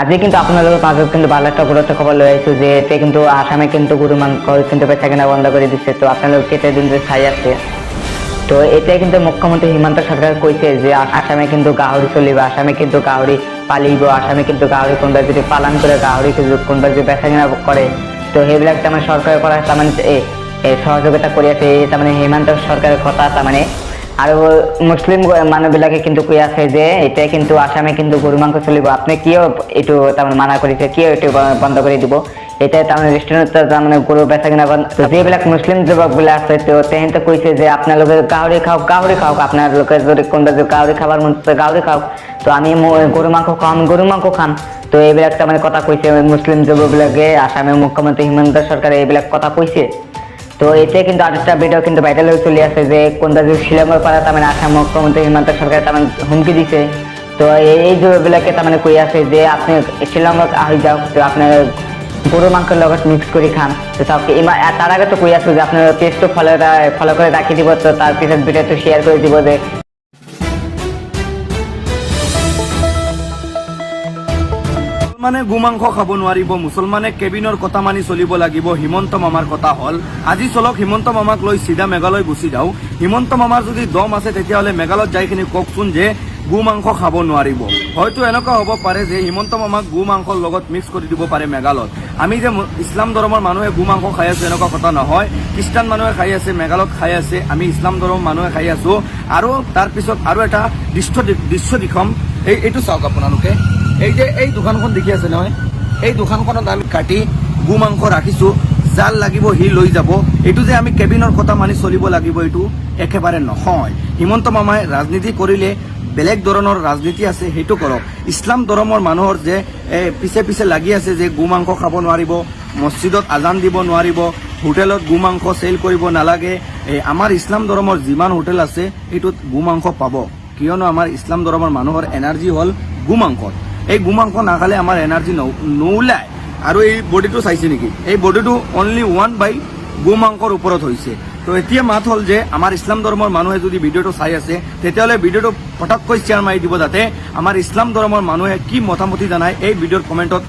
আজি কিন্তু আপোনালোকৰ মাজত কিন্তু ভালো এটা গুৰুত্ব খবৰ লৈ আহিছো যে এতিয়া কিন্তু আসামে কিন্তু গৰু মাংস কিন্তু বেচা কিনা বন্ধ কৰি দিছে। তো আপোনালোক কেতিয়া দিন ধৰি চাই আছে। তো এতিয়া কিন্তু মুখ্যমন্ত্ৰী হিমন্ত সৰকাৰে কৈছে যে আসামে কিন্তু গাহৰি চলিব, আসামে কিন্তু গাহৰি পালিব আসামে কিন্তু গাহৰি কোনোবাই যদি পালন কৰে গাহৰি যদি কোনোবাই যদি বেচা কিনা কৰে তো সেইবিলাক তাৰমানে চৰকাৰে কৰা তাৰমানে সহযোগিতা কৰি আছে। তাৰমানে হিমন্ত সৰকাৰৰ কথা তাৰমানে আৰু মুছলিম মানুহবিলাকে কিন্তু কৈ আছে যে, এতিয়া কিন্তু আসামে কিন্তু গৰু মাংস চলিব। আপুনি কিয় এইটো তাৰমানে মানা কৰিছে? কিয় এইটো বন্ধ কৰি দিব? এতিয়া তাৰমানে ৰেষ্টুৰেণ্টত তাৰমানে গৰু বেচা কিনা বন্ধ তো যিবিলাক মুছলিম যুৱকবিলাক আছে, তো তেহেঁতে কৈছে যে, আপোনালোকে গাহৰি খাওক গাহৰি খাওক। আপোনালোকে যদি যদি গাহৰি খাবার মন আছে, গাহৰি খাওক। তো আমি গৰু মাংস খাম, গৰু মাংস খাম। তো এইবিলাক তাৰমানে কথা কৈছে মুছলিম যুৱকবিলাকে। আসামেৰ মুখ্যমন্ত্ৰী হিমন্ত চৰকাৰে এইবিলাক কথা কৈছে। তো এতে কিন্তু আরেকটা ভিডিও কিন্তু ভাইরাল হয়ে চলে আসে যে কোনোবা যদি পাড়া তার মানে আসাম মুখ্যমন্ত্রী হিমন্ত সরকার তার হুমকি দিছে। তো এই এই তার মানে কই আছে যে আপনি শ্বিলঙত আহি যাও, তো আপনার গরু মাংসের লগত মিক্স করে খান। তো চাওক তার আগে তো কই আছে যে আপোনাৰ পেজটো ফলো ফলো করে রাখি দিব, তো তার পিছনে ভিডিও তো শেয়ার করে দিব যে মুছলমানে গোমাংস খাব নোৱাৰিব, মুছলমানে কেবিনৰ কথা মানি চলিব লাগিব, হিমন্ত মামাৰ কথা হ'ল, আজি চলক হিমন্ত মামাক লৈ চিধা মেঘালয় গুচি যাওঁ। হিমন্ত মামাৰ যদি দম আছে, তেতিয়াহ'লে মেঘালয়ত যাই কিনি কওকচোন যে গো মাংস খাব নোৱাৰিব। হয়তো এনেকুৱা হ'ব পাৰে যে হিমন্ত মামাক গো মাংসৰ লগত মিক্স কৰি দিব পাৰে মেঘালয়ত। আমি যে ইছলাম ধৰ্মৰ মানুহে গো মাংস খাই আছো, এনেকুৱা কথা নহয়। খ্ৰীষ্টান মানুহে খাই আছে, মেঘালয়ত খাই আছে, আমি ইছলাম ধৰ্মৰ মানুহে খাই আছো। আৰু তাৰপিছত আৰু এটা দৃশ্য দৃশ্য দেখুৱাম এই এইটো চাওক আপোনালোকে। এই যে এই দোকানখন দেখি আছে নহয়? এই দোকানখনত আমি কাটি গো মাংস ৰাখিছো, জাল লাগিব, সি লৈ যাব। এইটো যে আমি কেবিনৰ কথা মানি চলিব লাগিব, এইটো একেবাৰে নহয়। হিমন্ত মামাই ৰাজনীতি কৰিলে, বেলেগ ধৰণৰ ৰাজনীতি আছে, সেইটো কৰক। ইছলাম ধৰ্মৰ মানুহৰ যে পিছে পিছে লাগি আছে যে গো মাংস খাব নোৱাৰিব, মছজিদত আজান দিব নোৱাৰিব, হোটেলত গো মাংস চেল কৰিব নালাগে এই আমাৰ ইছলাম ধৰ্মৰ যিমান হোটেল আছে, সেইটোত গো মাংস পাব। কিয়নো আমাৰ ইছলাম ধৰ্মৰ মানুহৰ এনাৰ্জি হ'ল গো মাংসত। এই গো মাংস নাখালে আমাৰ এনাৰ্জি নোলায় আৰু এই বডিটো চাইছে নেকি? এই বডিটো অনলি ওৱান বাই গো মাংসৰ ওপৰত হৈছে। তো এতিয়া মাত হ'ল যে আমাৰ ইছলাম ধৰ্মৰ মানুহে যদি ভিডিঅ'টো চাই আছে, তেতিয়াহ'লে ভিডিঅ'টো পটককৈ শ্বেয়াৰ মাৰি দিব যাতে আমাৰ ইছলাম ধৰ্মৰ মানুহে কি মতামতি জনায় এই ভিডিঅ'ৰ কমেণ্টত